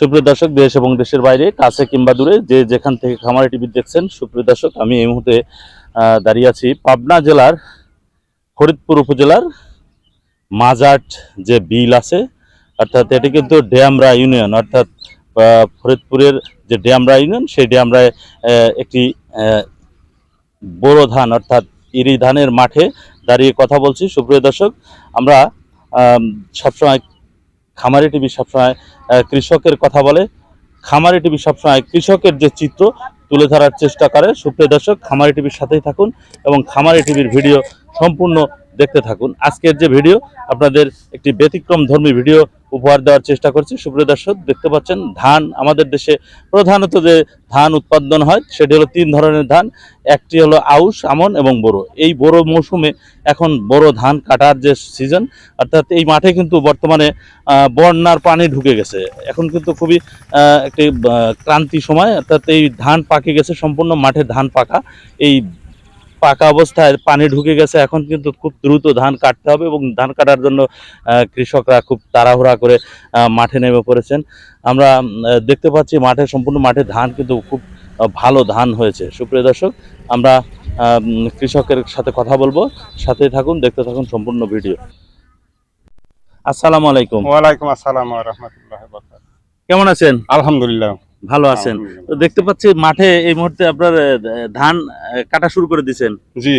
সুপ্রিয় দর্শক, দেশ এবং দেশের বাইরে, কাছে কিংবা দূরে, যে যেখান থেকে খামারি টিভি দেখছেন, সুপ্রিয় দর্শক, আমি এই মুহূর্তে দাঁড়িয়ে আছি পাবনা জেলার ফরিদপুর উপজেলার মাজাট যে বিল আছে, অর্থাৎ এটি কিন্তু ড্যামরা ইউনিয়ন, অর্থাৎ ফরিদপুরের যে ড্যামরা ইউনিয়ন, সেই ড্যামরায় একটি বোরো ধান, অর্থাৎ ইরি ধানের মাঠে দাঁড়িয়ে কথা বলছি। সুপ্রিয় দর্শক, আমরা সবসময় খামারি টিভি সবসময় কৃষকের কথা বলে। খামারি টিভি সবসময় কৃষকের যে চিত্র, তুলে ধরার চেষ্টা করে। সুপ্রিয় দর্শক, খামারি টিভির সাথেই থাকুন এবং খামারি টিভির ভিডিও সম্পূর্ণ দেখতে থাকুন। আজকের যে ভিডিও, আপনাদের একটি ব্যতিক্রম ধর্মী ভিডিও উপহার দেওয়ার চেষ্টা করছি। সুপ্রিয় দর্শক, দেখতে পাচ্ছেন, ধান আমাদের দেশে প্রধানত যে ধান উৎপাদন হয়, সেটি হলো তিন ধরনের ধান। একটি হলো আউশ, আমন এবং বোরো। এই বোরো মৌসুমে এখন বোরো ধান কাটার যে সিজন অর্থাৎ এই মাঠে কিন্তু বর্তমানে বন্যার পানি ঢুকে গেছে। এখন কিন্তু খুবই একটি ক্রান্তি সময়, অর্থাৎ এই ধান পাকে গেছে, সম্পূর্ণ মাঠে ধান পাকা। এই পাকা অবস্থায় পানি ঢুকে গেছে এখন কিন্তু খুব দ্রুত ধান কাটতে হবে এবং ধান কাটার জন্য কৃষকরা খুব তাড়াহুড়া করে মাঠে নেমে পড়েছেন। আমরা দেখতে পাচ্ছি মাঠে সম্পূর্ণ মাঠে ধান কিন্তু খুব ভালো ধান হয়েছে। সুপ্রিয় দর্শক আমরা কৃষকের সাথে কথা বলব। সাথে থাকুন দেখতে থাকুন সম্পূর্ণ ভিডিও। আসসালামু আলাইকুম। ওয়ালাইকুম আসসালাম রাহমাতুল্লাহি ওয়া বারাকাতুহু। কেমন আছেন? আলহামদুলিল্লাহ। ভালো আছেন। তো দেখতে পাচ্ছি মাঠে এই মুহূর্তে আপনার ধান কাটা শুরু করে দিছেন। জি।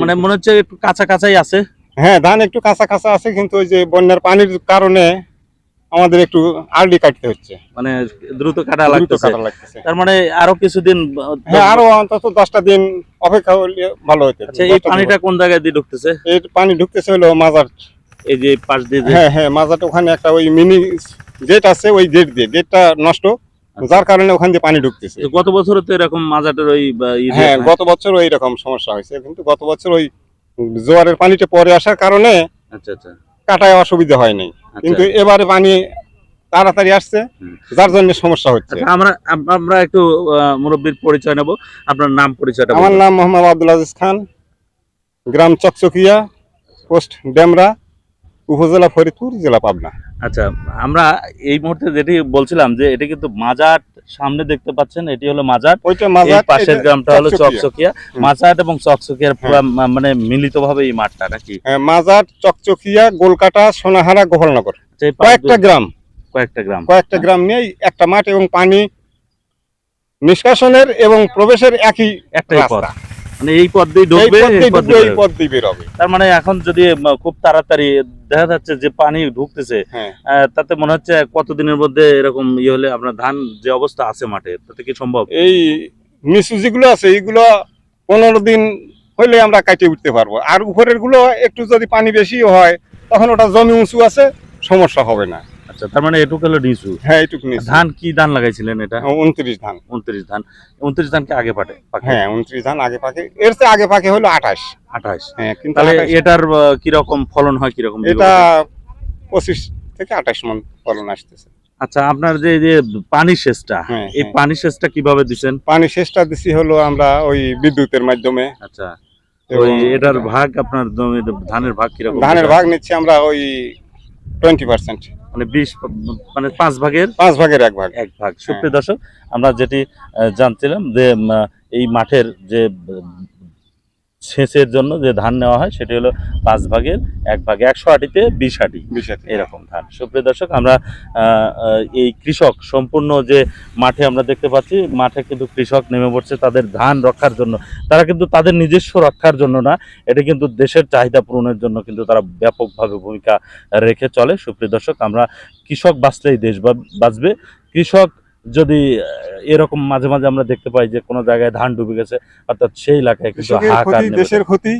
মানে মনে হচ্ছে একটু কাঁচা কাঁচাই আছে। হ্যাঁ ধান একটু কাঁচা কাঁচা আছে কিন্তু ওই যে বন্যার পানির কারণে আমাদের একটু আর্লি কাটতে হচ্ছে। মানে দ্রুত কাটা লাগতেছে। কাটা লাগতেছে। তার মানে আরও কিছুদিন হ্যাঁ আরও অন্তত দশটা দিন অপেক্ষা হলে ভালো হতো আচ্ছা এই পানিটা কোন জায়গায় দিয়ে ঢুকতেছে? এই পানি ঢুকতেছে হলো মাজার। এই যে পাশ দিয়ে হ্যাঁ হ্যাঁ মাজারটা ওখানে একটা ওই মিনি গেট আছে ওই গেট দিয়ে। গেটটা নষ্ট যার কারণে ওখান দিয়ে পানি ঢুকতেছে। গত বছর তো এরকম মাজাটের ওই দিয়ে- হ্যাঁ গত বছর ওই রকম সমস্যা হয়েছে কিন্তু গত বছর ওই জোয়ারের পানিটা পরে আসার কারণে আচ্ছা আচ্ছা। কাটায় অসুবিধা হয় নাই। আচ্ছা। কিন্তু এবারে পানি তাড়াতাড়ি আসছে যার জন্য সমস্যা হচ্ছে। আচ্ছা, আমরা আমরা একটু মুরব্বীর পরিচয় নেব আপনার নাম পরিচয়টা আমার নাম মোহাম্মদ আব্দুল আজিজ খান গ্রাম চকচকিয়া পোস্ট ডেমরা। উপজেলা ফরিদপুর জেলা পাবনা। আচ্ছা আমরা এই মুহূর্তে যেটি বলছিলাম যে এটা কিন্তু মাজার সামনে দেখতে পাচ্ছেন এটি হলো মাজাট ওইটা মাজার পাশের গ্রামটা হলো চকচকিয়া। মাজার এবং চকচকিয়ার পুরা মানে মিলিত ভাবে এই মাঠটা নাকি? মাজার চকচকিয়া গোলকাটা সোনাহারা গোপালনগর। আচ্ছা, কয়েকটা গ্রাম। কয়েকটা গ্রাম। কয়েকটা গ্রাম নিয়ে একটা মাঠ এবং পানি নিষ্কাশনের এবং প্রবেশের একই একটাই পথ। মানে এই পথ দিয়ে ঢুকবে এই পথ দিয়ে বেরোবে। তার মানে এখন যদি খুব তাড়াতাড়ি দেখা যাচ্ছে যে পানি ঢুকতেছে হ্যাঁ। তাতে মনে হচ্ছে কতদিনের মধ্যে এরকম ইয়ে হলে আপনার ধান যে অবস্থা আছে মাঠে তাতে কি সম্ভব? এই নিচু যেগুলো আছে এইগুলো পনেরো দিন হইলে আমরা কাটিয়ে উঠতে পারব। আর উপরেরগুলো একটু যদি পানি বেশি হয় তখন ওটা জমি উঁচু আছে সমস্যা হবে না। আচ্ছা তার মানে এটুকু হলো নিচু হ্যাঁ এইটুকু নিচু ধান কি ধান লাগাইছিলেন এটা? উনত্রিশ ধান। উনত্রিশ ধান। উনত্রিশ ধানকে আগে পাঠে হ্যাঁ উনত্রিশ ধান আগে পাকে। এর চেয়ে আগে পাকে হলো আঠাশ। আঠাশ। হ্যাঁ কিন্তু তাহলে এটার কীরকম ফলন হয় কীরকম এটা পঁচিশ থেকে আঠাশ মন ফলন আসতেছে। আচ্ছা আপনার যে যে পানি সেচটা হ্যাঁ, এই হ্যাঁ। পানি সেচটা কীভাবে দিচ্ছেন পানি শেষটা দিছি হলো আমরা ওই বিদ্যুতের মাধ্যমে। আচ্ছা ওই এটার ভাগ আপনার ধানের ভাগ কীরকম? ধানের ভাগ নিচ্ছি আমরা ওই টোয়েন্টি পার্সেন্ট। মানে বিশ মানে পাঁচ ভাগের পাঁচ ভাগের এক ভাগ। এক ভাগ। সুপ্রিয় দর্শক আমরা যেটি জানছিলাম যে এই মাঠের যে সেচের জন্য যে ধান নেওয়া হয় সেটি হলো পাঁচ ভাগের এক ভাগে একশো আটিতে বিশ আটি এরকম ধান। সুপ্রিয় দর্শক আমরা এই কৃষক সম্পূর্ণ যে মাঠে আমরা দেখতে পাচ্ছি মাঠে কিন্তু কৃষক নেমে পড়ছে তাদের ধান রক্ষার জন্য। তারা কিন্তু তাদের নিজস্ব রক্ষার জন্য না এটা কিন্তু দেশের চাহিদা পূরণের জন্য কিন্তু তারা ব্যাপকভাবে ভূমিকা রেখে চলে। সুপ্রিয় দর্শক আমরা কৃষক বাঁচলেই দেশ বাঁচবে। কৃষক যদি এরকম মাঝে মাঝে আমরা দেখতে পাই যে কোনো জায়গায় ধান ডুবে গেছে অর্থাৎ সেই এলাকায় কিন্তু হাহাকার দেশের ক্ষতি?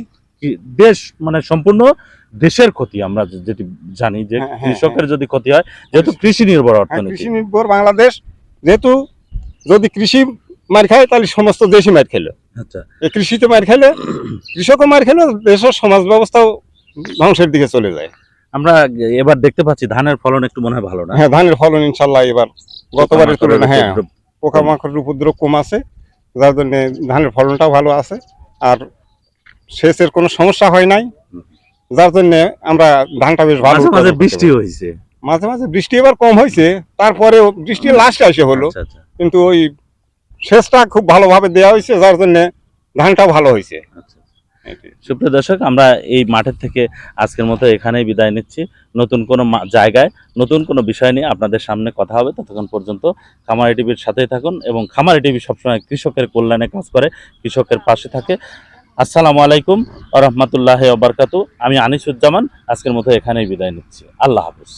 দেশ মানে সম্পূর্ণ দেশের ক্ষতি আমরা যেটি জানি যে হ্যাঁ, হ্যাঁ, কৃষকের যদি ক্ষতি হয় যেহেতু কৃষি নির্ভর হ্যাঁ, অর্থনীতি। কৃষি নির্ভর বাংলাদেশ যেহেতু যদি কৃষি মার খায় তাহলে সমস্ত দেশই মার খেলো। আচ্ছা। এই কৃষিতে মার খেলে কৃষকও মার খেলো দেশের সমাজ ব্যবস্থাও ধ্বংসের দিকে চলে যায়। আমরা এবার দেখতে পাচ্ছি ধানের ফলন একটু মনে হয় ভালো না। হ্যাঁ ধানের ফলন ইনশাল্লাহ এবার গতবারের তুলনায় হ্যাঁ। পোকামাকড়ের উপদ্রব কম আছে যার জন্য ধানের ফলনটাও ভালো আছে আর সেচের কোনো সমস্যা হয় নাই যার জন্য আমরা ধানটা বেশ ভালো মাঝে বৃষ্টি হয়েছে। মাঝে মাঝে বৃষ্টি এবার কম হয়েছে তারপরে বৃষ্টি লাস্ট আসে হলো আচ্ছা আচ্ছা। কিন্তু ওই সেচটা খুব ভালোভাবে দেওয়া হয়েছে যার জন্য ধানটা ভালো হয়েছে। আচ্ছা। সুপ্রিয় দর্শক, আমরা এই মাঠের থেকে আজকের মতো এখানেই বিদায় নিচ্ছি। নতুন কোনো জায়গায় নতুন কোনো বিষয় নিয়ে আপনাদের সামনে কথা হবে, ততক্ষণ পর্যন্ত খামারি টিভির সাথেই থাকুন এবং খামারি টিভি সবসময় কৃষকের কল্যাণে কাজ করে, কৃষকের পাশে থাকে। আসসালামু আলাইকুম আ রহমতুল্লাহ ওবরকাতু আমি আনিসুজ্জামান, আজকের মতো এখানেই বিদায় নিচ্ছি। আল্লাহ হাফিজ।